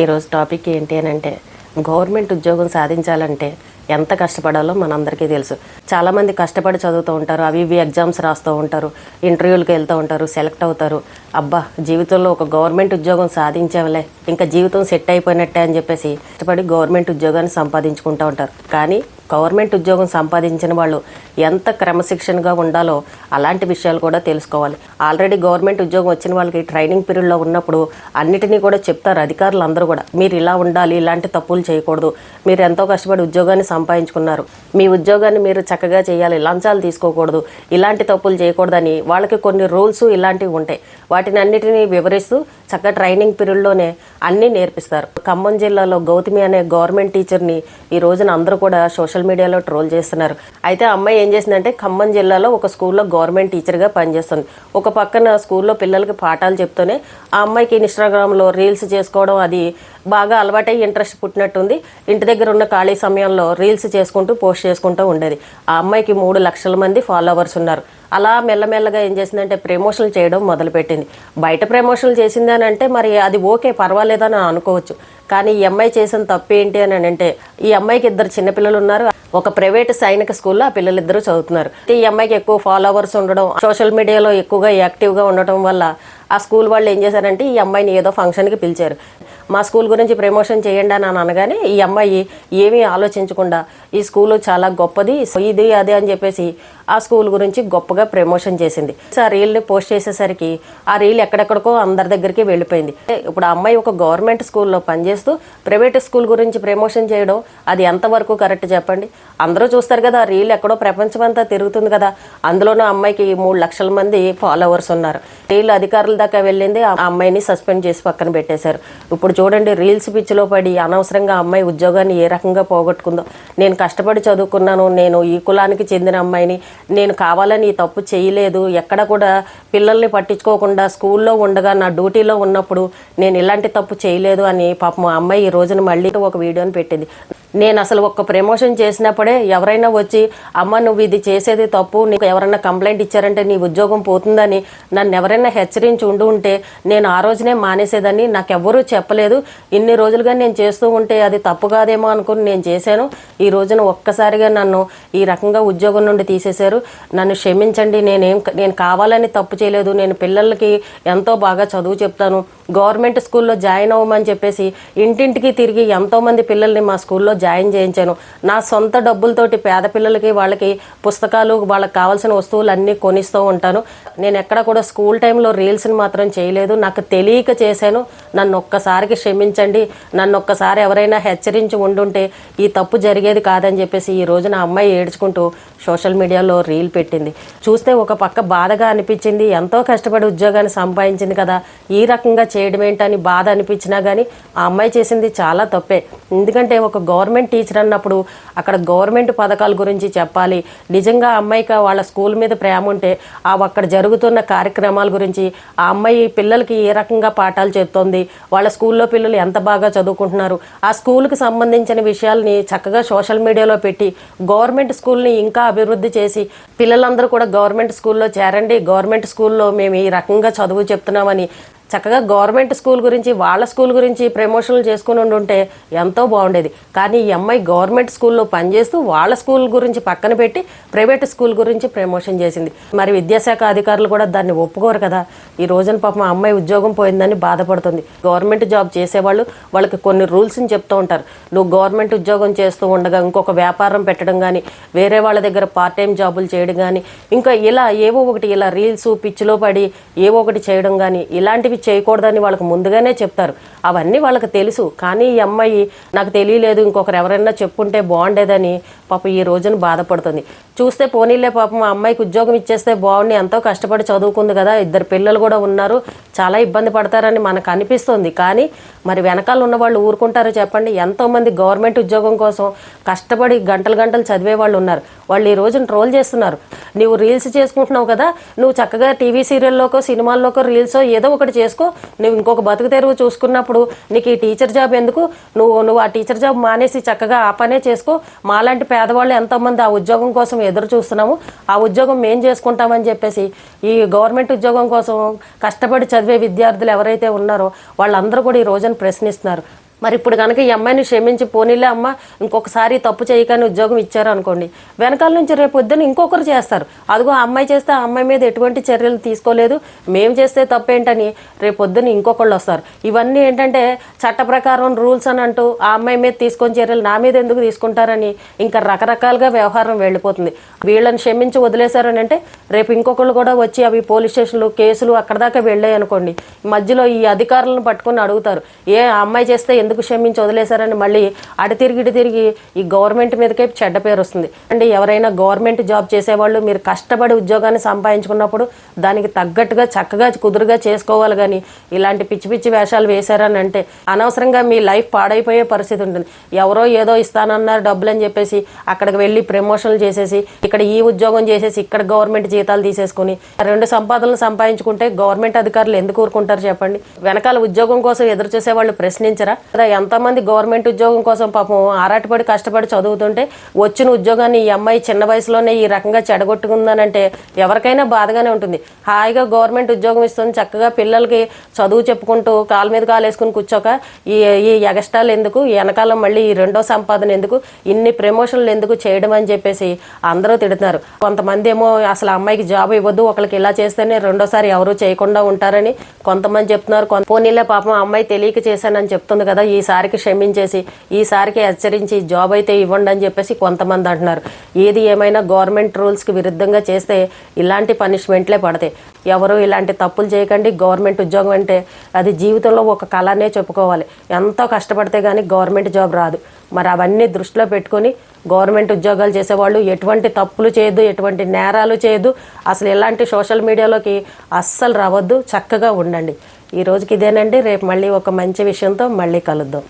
ఈరోజు టాపిక్ ఏంటి అని అంటే గవర్నమెంట్ ఉద్యోగం సాధించాలంటే ఎంత కష్టపడాలో మనందరికీ తెలుసు. చాలామంది కష్టపడి చదువుతూ ఉంటారు అవి ఇవి ఎగ్జామ్స్ రాస్తూ ఉంటారు ఇంటర్వ్యూలకు వెళ్తూ ఉంటారు సెలెక్ట్ అవుతారు. అబ్బా జీవితంలో ఒక గవర్నమెంట్ ఉద్యోగం సాధించాంలే ఇంకా జీవితం సెట్ అయిపోయినట్టే అని చెప్పేసి కష్టపడి గవర్నమెంట్ ఉద్యోగాన్ని సంపాదించుకుంటూ ఉంటారు. కానీ గవర్నమెంట్ ఉద్యోగం సంపాదించిన వాళ్ళు ఎంత క్రమశిక్షణగా ఉండాలో అలాంటి విషయాలు కూడా తెలుసుకోవాలి. ఆల్రెడీ గవర్నమెంట్ ఉద్యోగం వచ్చిన వాళ్ళకి ట్రైనింగ్ పీరియడ్లో ఉన్నప్పుడు అన్నిటినీ కూడా చెప్తారు అధికారులు అందరూ కూడా. మీరు ఇలా ఉండాలి ఇలాంటి తప్పులు చేయకూడదు. మీరు ఎంతో కష్టపడి ఉద్యోగాన్ని సంపాదించుకున్నారు. మీ ఉద్యోగాన్ని మీరు చక్కగా చేయాలి లంచాలు తీసుకోకూడదు ఇలాంటి తప్పులు చేయకూడదని వాళ్ళకి కొన్ని రూల్స్ ఇలాంటివి ఉంటాయి. వాటిని అన్నిటినీ వివరిస్తూ చక్కగా ట్రైనింగ్ పీరియడ్లోనే అన్నీ నేర్పిస్తారు. ఖమ్మం జిల్లాలో గౌతమి అనే గవర్నమెంట్ టీచర్ని ఈ రోజున అందరూ కూడా సోషల్ మీడియాలో ట్రోల్ చేస్తున్నారు. అయితే అమ్మాయి ఏం ఏం చేసిందంటే ఖమ్మం జిల్లాలో ఒక స్కూల్లో గవర్నమెంట్ టీచర్గా పనిచేస్తుంది. ఒక పక్కన స్కూల్లో పిల్లలకి పాఠాలు చెప్తూనే ఆ అమ్మాయికి ఇన్స్టాగ్రామ్లో రీల్స్ చేసుకోవడం అది బాగా అలవాటై ఇంట్రెస్ట్ పుట్టినట్టుంది. ఇంటి దగ్గర ఉన్న ఖాళీ సమయంలో రీల్స్ చేసుకుంటూ పోస్ట్ చేసుకుంటూ ఉండేది. ఆ అమ్మాయికి మూడు లక్షల మంది ఫాలోవర్స్ ఉన్నారు. అలా మెల్లమెల్లగా ఏం చేసిందంటే ప్రమోషన్లు చేయడం మొదలుపెట్టింది. బయట ప్రమోషన్లు చేసింది అని అంటే మరి అది ఓకే పర్వాలేదని అనుకోవచ్చు. కానీ ఈ అమ్మాయి చేసిన తప్పు ఏంటి అని అంటే ఈ అమ్మాయికి ఇద్దరు చిన్నపిల్లలు ఉన్నారు. ఒక ప్రైవేట్ సైనిక స్కూల్లో ఆ పిల్లలిద్దరూ చదువుతున్నారు. ఈ అమ్మాయికి ఎక్కువ ఫాలోవర్స్ ఉండడం సోషల్ మీడియాలో ఎక్కువగా యాక్టివ్గా ఉండటం వల్ల ఆ స్కూల్ వాళ్ళు ఏం చేశారంటే ఈ అమ్మాయిని ఏదో ఫంక్షన్కి పిలిచారు. మా స్కూల్ గురించి ప్రమోషన్ చేయండి అని అనగానే ఈ అమ్మాయి ఏమీ ఆలోచించకుండా ఈ స్కూల్ చాలా గొప్పది ఇది అదే అని చెప్పేసి ఆ స్కూల్ గురించి గొప్పగా ప్రమోషన్ చేసింది. ఆ రీల్ని పోస్ట్ చేసేసరికి ఆ రీల్ ఎక్కడెక్కడికో అందరి దగ్గరికి వెళ్ళిపోయింది. ఇప్పుడు ఆ అమ్మాయి ఒక గవర్నమెంట్ స్కూల్లో పనిచేస్తూ ప్రైవేట్ స్కూల్ గురించి ప్రమోషన్ చేయడం అది ఎంతవరకు కరెక్ట్ చెప్పండి? అందరూ చూస్తారు కదా ఆ రీల్ ఎక్కడో ప్రపంచం అంతా తిరుగుతుంది కదా. అందులోనూ అమ్మాయికి మూడు లక్షల మంది ఫాలోవర్స్ ఉన్నారు. రీల్ అధికారుల దాకా వెళ్ళింది ఆ అమ్మాయిని సస్పెండ్ చేసి పక్కన పెట్టేశారు. ఇప్పుడు చూడండి రీల్స్ పిచ్చిలో పడి అనవసరంగా అమ్మాయి ఉద్యోగాన్ని ఏ రకంగా పోగొట్టుకుందో. నేను కష్టపడి చదువుకున్నాను నేను ఈ కులానికి చెందిన అమ్మాయిని నేను కావాలని ఈ తప్పు చేయలేదు ఎక్కడ కూడా పిల్లల్ని పట్టించుకోకుండా స్కూల్లో ఉండగా నా డ్యూటీలో ఉన్నప్పుడు నేను ఇలాంటి తప్పు చేయలేదు అని పాపం అమ్మాయి ఈ రోజున మళ్ళీ ఒక వీడియోని పెట్టింది. నేను అసలు ఒక్క ప్రమోషన్ చేసినప్పుడే ఎవరైనా వచ్చి అమ్మ నువ్వు ఇది చేసేది తప్పు నీకు ఎవరైనా కంప్లైంట్ ఇచ్చారంటే నీ ఉద్యోగం పోతుందని నన్ను ఎవరైనా హెచ్చరించి ఉండి ఉంటే నేను ఆ రోజునే మానేసేదని నాకెవ్వరూ చెప్పలేదు. ఇన్ని రోజులుగా నేను చేస్తూ ఉంటే అది తప్పు కాదేమో అనుకుని నేను చేశాను. ఈ రోజున ఒక్కసారిగా నన్ను ఈ రకంగా ఉద్యోగం నుండి తీసేశారు. నన్ను క్షమించండి నేనేం నేను కావాలని తప్పు చేయలేదు. నేను పిల్లలకి ఎంతో బాగా చదువు చెప్తాను. గవర్నమెంట్ స్కూల్లో జాయిన్ అవ్వమని చెప్పేసి ఇంటింటికి తిరిగి ఎంతోమంది పిల్లల్ని మా స్కూల్లో జాయిన్ చేయించాను. నా సొంత డబ్బులతోటి పేద పిల్లలకి వాళ్ళకి పుస్తకాలు వాళ్ళకి కావాల్సిన వస్తువులు అన్నీ కొనిస్తూ ఉంటాను. నేను ఎక్కడ కూడా స్కూల్ టైంలో రీల్స్ని మాత్రం చేయలేదు. నాకు తెలియక చేశాను. నన్ను ఒక్కసారికి క్షమించండి. నన్ను ఒక్కసారి ఎవరైనా హెచ్చరించి ఉండుంటే ఈ తప్పు జరిగేది కాదని చెప్పేసి ఈ రోజున నా అమ్మాయి ఏడ్చుకుంటూ సోషల్ మీడియాలో రీల్ పెట్టింది. చూస్తే ఒక పక్క బాధగా అనిపించింది. ఎంతో కష్టపడి ఉద్యోగాన్ని సంపాదించింది కదా. ఈ రకంగా చేయడం ఏంటని బాధ అనిపించినా కానీ ఆ అమ్మాయి చేసింది చాలా తప్పే. ఎందుకంటే ఒక గవర్నమెంట్ గవర్నమెంట్ టీచర్ అన్నప్పుడు అక్కడ గవర్నమెంట్ పథకాల గురించి చెప్పాలి. నిజంగా అమ్మాయికి వాళ్ళ స్కూల్ మీద ప్రేమ ఉంటే ఆ అక్కడ జరుగుతున్న కార్యక్రమాల గురించి ఆ అమ్మాయి పిల్లలకి ఏ రకంగా పాఠాలు చెప్తోంది వాళ్ళ స్కూల్లో పిల్లలు ఎంత బాగా చదువుకుంటున్నారు ఆ స్కూల్కి సంబంధించిన విషయాల్ని చక్కగా సోషల్ మీడియాలో పెట్టి గవర్నమెంట్ స్కూల్ని ఇంకా అభివృద్ధి చేసి పిల్లలందరూ కూడా గవర్నమెంట్ స్కూల్లో చేరండి గవర్నమెంట్ స్కూల్లో మేము ఈ రకంగా చదువు చెప్తున్నామని చక్కగా గవర్నమెంట్ స్కూల్ గురించి వాళ్ళ స్కూల్ గురించి ప్రమోషన్లు చేసుకుని ఉంటే ఎంతో బాగుండేది. కానీ ఈ అమ్మాయి గవర్నమెంట్ స్కూల్లో పనిచేస్తూ వాళ్ళ స్కూల్ గురించి పక్కన పెట్టి ప్రైవేట్ స్కూల్ గురించి ప్రమోషన్ చేసింది. మరి విద్యాశాఖ అధికారులు కూడా దాన్ని ఒప్పుకోరు కదా. ఈ రోజున పాపం అమ్మాయి ఉద్యోగం పోయిందని బాధపడుతుంది. గవర్నమెంట్ జాబ్ చేసేవాళ్ళు వాళ్ళకి కొన్ని రూల్స్ని చెప్తూ ఉంటారు. నువ్వు గవర్నమెంట్ ఉద్యోగం చేస్తూ ఉండగా ఇంకొక వ్యాపారం పెట్టడం కానీ వేరే వాళ్ళ దగ్గర పార్ట్ టైం జాబులు చేయడం కానీ ఇంకా ఇలా ఏవో ఒకటి ఇలా రీల్స్ పిచ్చిలో పడి ఏవో ఒకటి చేయడం కానీ ఇలాంటివి చేయకూడదని వాళ్ళకి ముందుగానే చెప్తారు. అవన్నీ వాళ్ళకి తెలుసు. కానీ ఈ అమ్మాయి నాకు తెలియలేదు ఇంకొకరు ఎవరైనా చెప్పుంటే బాగుండేదని పాపం ఈ రోజున బాధపడుతుంది. చూస్తే పోనీలే పాపం ఆ అమ్మాయికి ఉద్యోగం ఇచ్చేస్తే బాగుండి ఎంతో కష్టపడి చదువుకుంది కదా ఇద్దరు పిల్లలు కూడా ఉన్నారు చాలా ఇబ్బంది పడతారని మనకు అనిపిస్తుంది. కానీ మరి వెనకాల ఉన్న వాళ్ళు ఊరుకుంటారో చెప్పండి. ఎంతోమంది గవర్నమెంట్ ఉద్యోగం కోసం కష్టపడి గంటలు గంటలు చదివే వాళ్ళు ఉన్నారు. వాళ్ళు ఈ రోజున ట్రోల్ చేస్తున్నారు. నువ్వు రీల్స్ చేసుకుంటున్నావు కదా నువ్వు చక్కగా టీవీ సీరియల్లోకో సినిమాల్లోకో రీల్సో ఏదో ఒకటి చేసుకో. నువ్వు ఇంకొక బతుకు తెరువు చూసుకున్నప్పుడు నీకు ఈ టీచర్ జాబ్ ఎందుకు? నువ్వు నువ్వు ఆ టీచర్ జాబ్ మానేసి చక్కగా ఆ పనే చేసుకో. మాలాంటి పేదవాళ్ళు ఎంతోమంది ఆ ఉద్యోగం కోసం ఎదురు చూస్తున్నాము. ఆ ఉద్యోగం మేం చేసుకుంటామని చెప్పేసి ఈ గవర్నమెంట్ ఉద్యోగం కోసం కష్టపడి చదివే విద్యార్థులు ఎవరైతే ఉన్నారో వాళ్ళందరూ కూడా ఈ రోజున ప్రశ్నిస్తున్నారు. మరి ఇప్పుడు కనుక ఈ అమ్మాయిని క్షమించి పోనీలే అమ్మ ఇంకొకసారి తప్పు చేయకని ఉద్యోగం ఇచ్చారు అనుకోండి. వెనకాల నుంచి రేపు పొద్దున్న ఇంకొకరు చేస్తారు. అదిగో ఆ అమ్మాయి చేస్తే ఆ అమ్మాయి మీద ఎటువంటి చర్యలు తీసుకోలేదు. మేము చేస్తే తప్పేంటని రేపు పొద్దున్న ఇంకొకళ్ళు వస్తారు. ఇవన్నీ ఏంటంటే చట్ట ప్రకారం రూల్స్ అని అంటూ ఆ అమ్మాయి మీద తీసుకొని చర్యలు నా మీద ఎందుకు తీసుకుంటారని ఇంకా రకరకాలుగా వ్యవహారం వెళ్ళిపోతుంది. వీళ్ళని క్షమించి వదిలేశారని అంటే రేపు ఇంకొకళ్ళు కూడా వచ్చి అవి పోలీస్ స్టేషన్లు కేసులు అక్కడ దాకా వెళ్ళాయి అనుకోండి. మధ్యలో ఈ అధికారులను పట్టుకొని అడుగుతారు. ఏ అమ్మాయి చేస్తే ఎందుకు క్షమించి వదిలేశారని మళ్ళీ అటు తిరిగి ఇటు తిరిగి ఈ గవర్నమెంట్ మీదకే చెడ్డ పేరు వస్తుంది. అంటే ఎవరైనా గవర్నమెంట్ జాబ్ చేసేవాళ్ళు మీరు కష్టపడి ఉద్యోగాన్ని సంపాదించుకున్నప్పుడు దానికి తగ్గట్టుగా చక్కగా కుదురుగా చేసుకోవాలి కానీ ఇలాంటి పిచ్చి పిచ్చి వేషాలు వేశారని అంటే అనవసరంగా మీ లైఫ్ పాడైపోయే పరిస్థితి ఉంటుంది. ఎవరో ఏదో ఇస్తానన్నారు డబ్బులు అని చెప్పేసి అక్కడికి వెళ్ళి ప్రమోషన్లు చేసేసి ఇక్కడ ఈ ఉద్యోగం చేసేసి ఇక్కడ గవర్నమెంట్ జీతాలు తీసేసుకుని రెండు సంపాదనలు సంపాదించుకుంటే గవర్నమెంట్ అధికారులు ఎందుకు ఊరుకుంటారు చెప్పండి? వెనకాల ఉద్యోగం కోసం ఎదురు చూసే వాళ్ళు ప్రశ్నించరా? మాత్రం ఎంతమంది గవర్నమెంట్ ఉద్యోగం కోసం పాపం ఆరాటపడి కష్టపడి చదువుతుంటే వచ్చిన ఉద్యోగాన్ని ఈ అమ్మాయి చిన్న వయసులోనే ఈ రకంగా చెడగొట్టుకుందనంటే ఎవరికైనా బాధగానే ఉంటుంది. హాయిగా గవర్నమెంట్ ఉద్యోగం ఇస్తుంది చక్కగా పిల్లలకి చదువు చెప్పుకుంటూ కాలు మీద కాలు వేసుకుని కూర్చోక ఈ ఈ ఎగస్టాలు ఎందుకు వెనకాల వెనకాలం మళ్ళీ ఈ రెండో సంపాదన ఎందుకు ఇన్ని ప్రమోషన్లు ఎందుకు చేయడం అని చెప్పేసి అందరూ తిడుతున్నారు. కొంతమంది ఏమో అసలు అమ్మాయికి జాబ్ ఇవ్వద్దు ఒకరికి ఇలా చేస్తేనే రెండోసారి ఎవరు చేయకుండా ఉంటారని కొంతమంది చెప్తున్నారు. కొంత పోనీలే పాపం అమ్మాయి తెలియక చేశానని చెప్తుంది కదా ఈసారికి క్షమించేసి ఈసారికి హెచ్చరించి జాబ్ అయితే ఇవ్వండి అని చెప్పేసి కొంతమంది అంటున్నారు. ఏది ఏమైనా గవర్నమెంట్ రూల్స్కి విరుద్ధంగా చేస్తే ఇలాంటి పనిష్మెంట్లే పడతాయి. ఎవరు ఇలాంటి తప్పులు చేయకండి. గవర్నమెంట్ ఉద్యోగం అంటే అది జీవితంలో ఒక కళనే చెప్పుకోవాలి. ఎంతో కష్టపడితే కానీ గవర్నమెంట్ జాబ్ రాదు. మరి అవన్నీ దృష్టిలో పెట్టుకొని గవర్నమెంట్ ఉద్యోగాలు చేసేవాళ్ళు ఎటువంటి తప్పులు చేయదు ఎటువంటి నేరాలు చేయదు అసలు ఇలాంటి సోషల్ మీడియాలోకి అస్సలు రావద్దు. చక్కగా ఉండండి. ఈ రోజుకి ఇదేనండి. రేపు మళ్ళీ ఒక మంచి విషయంతో మళ్ళీ కలుద్దాం.